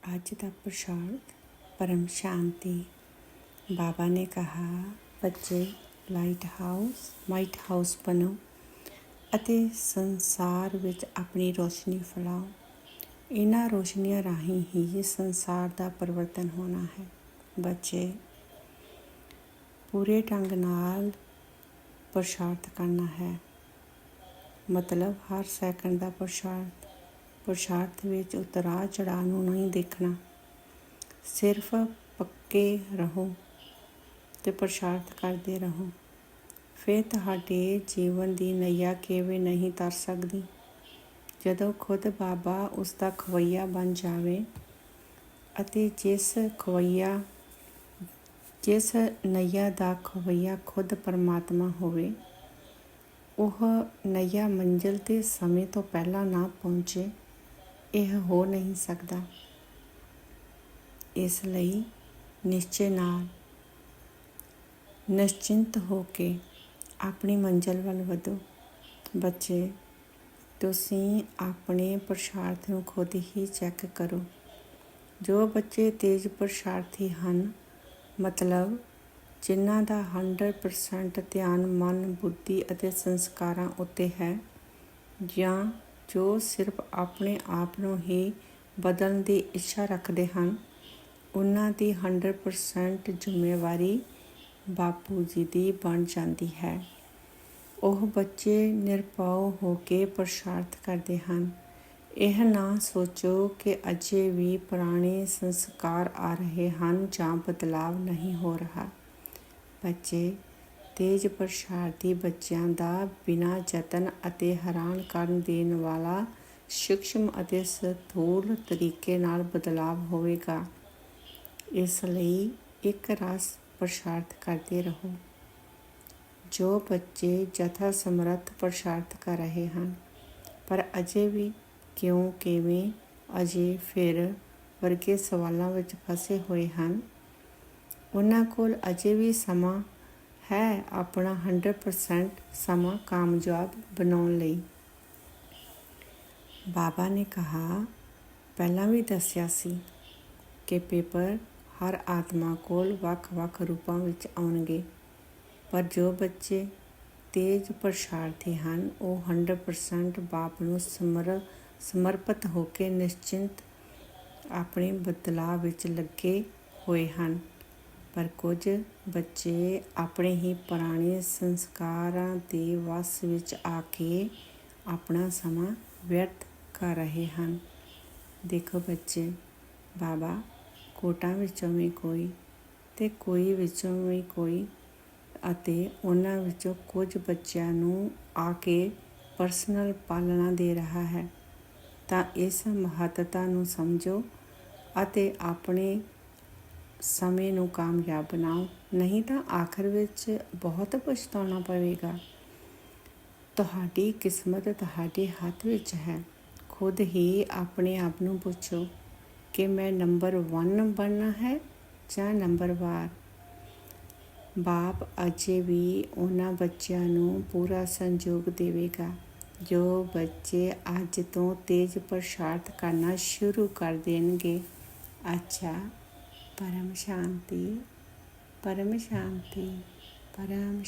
ਅੱਜ ਦਾ ਪ੍ਰਸ਼ਾਦ ਪਰਮ ਸ਼ਾਂਤੀ। ਬਾਬਾ ਨੇ ਕਹਾ, ਬੱਚੇ, ਲਾਈਟ ਹਾਊਸ, ਮਾਈਟ ਹਾਊਸ ਬਣੋ ਅਤੇ ਸੰਸਾਰ ਵਿੱਚ ਆਪਣੀ ਰੋਸ਼ਨੀ ਫੈਲਾਓ। ਇਹਨਾਂ ਰੋਸ਼ਨੀਆਂ ਰਾਹੀਂ ਹੀ ਸੰਸਾਰ ਦਾ ਪਰਿਵਰਤਨ ਹੋਣਾ ਹੈ। ਬੱਚੇ, ਪੂਰੇ ਢੰਗ ਨਾਲ ਪ੍ਰਸ਼ਾਦ ਕਰਨਾ ਹੈ। ਮਤਲਬ ਹਰ ਸੈਕਿੰਡ ਦਾ ਪ੍ਰਸ਼ਾਦ ਪੁਰਸ਼ਾਰਥ ਵਿੱਚ ਉਤਰਾ ਚੜਾ ਨੂੰ ਨਹੀਂ ਦੇਖਣਾ। ਸਿਰਫ ਪੱਕੇ ਰਹੋ ਤੇ ਪੁਰਸ਼ਾਰਥ ਕਰਦੇ ਰਹੋ। ਫਿਰ ਤੁਹਾਡੇ ਜੀਵਨ ਦੀ ਨਈਆ ਕਿਵੇਂ ਨਹੀਂ ਤਰ ਸਕਦੀ। ਜਦੋਂ ਖੁਦ ਬਾਬਾ ਉਸ ਦਾ ਖਵਈਆ ਬਣ ਜਾਵੇ ਅਤੇ ਜਿਸ ਖਵਈਆ, ਜਿਸ ਨਈਆ ਦਾ ਖਵਈਆ ਖੁਦ ਪਰਮਾਤਮਾ ਹੋਵੇ, ਉਹ ਨਈਆ ਮੰਜ਼ਿਲ ਤੇ ਸਮੇਂ ਤੋਂ ਪਹਿਲਾਂ ਨਾ ਪਹੁੰਚੇ ਇਹ ਹੋ ਨਹੀਂ ਸਕਦਾ। ਇਸ ਲਈ ਨਿਸ਼ਚੇ ਨਾਲ ਨਿਸ਼ਚਿੰਤ ਹੋ ਕੇ ਆਪਣੀ ਮੰਜ਼ਿਲ ਵੱਲ ਵਧੋ। ਬੱਚੇ, ਤੁਸੀਂ ਆਪਣੇ ਪ੍ਰਸ਼ਾਰਥ ਨੂੰ ਖੁਦ ਹੀ ਚੈੱਕ ਕਰੋ। ਜੋ ਬੱਚੇ ਤੇਜ਼ ਪ੍ਰਸ਼ਾਰਥੀ ਹਨ, ਮਤਲਬ ਜਿਨ੍ਹਾਂ ਦਾ 100% ਧਿਆਨ, ਮਨ, ਬੁੱਧੀ ਅਤੇ ਸੰਸਕਾਰਾਂ ਉੱਤੇ ਹੈ ਜਾਂ ਜੋ ਸਿਰਫ ਆਪਣੇ ਆਪ ਨੂੰ ਹੀ ਬਦਲਣ ਦੀ ਇੱਛਾ ਰੱਖਦੇ ਹਨ, ਉਹਨਾਂ ਦੀ 100% ਜ਼ਿੰਮੇਵਾਰੀ ਬਾਪੂ ਜੀ ਦੀ ਬਣ ਜਾਂਦੀ ਹੈ। ਉਹ ਬੱਚੇ ਨਿਰਪਉ ਹੋ ਕੇ ਪ੍ਰਸ਼ਾਰਥ ਕਰਦੇ ਹਨ। ਇਹ ਨਾ ਸੋਚੋ ਕਿ ਅਜੇ ਵੀ ਪੁਰਾਣੇ ਸੰਸਕਾਰ ਆ ਰਹੇ ਹਨ ਜਾਂ ਬਦਲਾਵ ਨਹੀਂ ਹੋ ਰਿਹਾ। ਬੱਚੇ ਤੇਜ ਪ੍ਰਸ਼ਾਰਤੀ ਬੱਚਿਆਂ ਦਾ ਬਿਨਾਂ ਯਤਨ ਅਤੇ ਹੈਰਾਨ ਕਰਨ ਦੇਣ ਵਾਲਾ ਸੂਖਸ਼ਮ ਅਤੇ ਸਥੂਲ ਤਰੀਕੇ ਨਾਲ ਬਦਲਾਵ ਹੋਵੇਗਾ। ਇਸ ਲਈ ਇੱਕ ਰਸ ਪ੍ਰਸ਼ਾਰਤ ਕਰਦੇ ਰਹੋ, ਜੋ ਬੱਚੇ ਜਥਾ ਸਮਰੱਥ ਪ੍ਰਸ਼ਾਰਤ ਕਰ ਰਹੇ ਹਨ। ਪਰ ਅਜੇ ਵੀ ਕਿਉਂ ਕਿਵੇਂ, ਅਜੇ ਫਿਰ ਵਰਗੇ ਸਵਾਲਾਂ ਵਿੱਚ ਫਸੇ ਹੋਏ ਹਨ। ਉਹਨਾਂ ਕੋਲ ਅਜੇ ਵੀ ਸਮਾਂ ਹੈ ਆਪਣਾ 100% ਸਮਾਂ ਕਾਮਯਾਬ ਬਣਾਉਣ ਲਈ। ਬਾਬਾ ਨੇ ਕਹਾ, ਪਹਿਲਾਂ ਵੀ ਦੱਸਿਆ ਸੀ ਕਿ ਪੇਪਰ ਹਰ ਆਤਮਾ ਕੋਲ ਵੱਖ-ਵੱਖ ਰੂਪਾਂ ਵਿੱਚ ਆਉਣਗੇ, ਪਰ ਜੋ ਬੱਚੇ ਤੇਜ ਪ੍ਰਸ਼ਾਰਥੀ ਹਨ, ਉਹ 100% ਬਾਪ ਨੂੰ ਸਮਰ, ਸਮਰਪਿਤ ਹੋ ਕੇ ਨਿਸ਼ਚਿੰਤ ਆਪਣੇ ਬਦਲਾਅ ਵਿੱਚ ਲੱਗੇ ਹੋਏ ਹਨ। ਪਰ ਕੁਝ ਬੱਚੇ ਆਪਣੇ ਹੀ ਪੁਰਾਣੇ ਸੰਸਕਾਰਾਂ ਦੇ ਵਸ ਵਿੱਚ ਆ ਕੇ ਆਪਣਾ ਸਮਾਂ ਵਿਅਰਥ ਕਰ ਰਹੇ ਹਨ। ਦੇਖੋ ਬੱਚੇ, ਬਾਬਾ ਕੋਟਾਂ ਵਿੱਚੋਂ ਵੀ ਕੋਈ ਤੇ ਕੋਈ ਵਿੱਚੋਂ ਵੀ ਕੋਈ ਅਤੇ ਉਹਨਾਂ ਵਿੱਚੋਂ ਕੁਝ ਬੱਚਿਆਂ ਨੂੰ ਆ ਕੇ ਪਰਸਨਲ ਪਾਲਣਾ ਦੇ ਰਿਹਾ ਹੈ। ਤਾਂ ਇਸ ਮਹੱਤਤਾ ਨੂੰ ਸਮਝੋ ਅਤੇ ਆਪਣੇ ਸਮੇਂ ਨੂੰ ਕਾਮਯਾਬ ਬਣਾਓ, ਨਹੀਂ ਤਾਂ ਆਖਰ ਵਿੱਚ ਬਹੁਤ ਪਛਤਾਉਣਾ ਪਵੇਗਾ। ਤੁਹਾਡੀ ਕਿਸਮਤ ਤੁਹਾਡੇ ਹੱਥ ਵਿੱਚ ਹੈ। ਖੁਦ ਹੀ ਆਪਣੇ ਆਪ ਨੂੰ ਪੁੱਛੋ ਕਿ ਮੈਂ ਨੰਬਰ 1 ਬਣਨਾ ਹੈ ਜਾਂ ਨੰਬਰ 2 ਬਾਪ ਅਜੇ ਵੀ ਉਹਨਾਂ ਬੱਚਿਆਂ ਨੂੰ ਪੂਰਾ ਸੰਯੋਗ ਦੇਵੇਗਾ। ਜੋ ਬੱਚੇ ਅੱਜ ਤੋਂ ਤੇਜ਼ ਪ੍ਰਸ਼ਾਰਥ ਕਰਨਾ ਸ਼ੁਰੂ ਕਰ ਦੇਣਗੇ। ਅੱਛਾ పరమ శాంతి పరమ శాంతి పరమ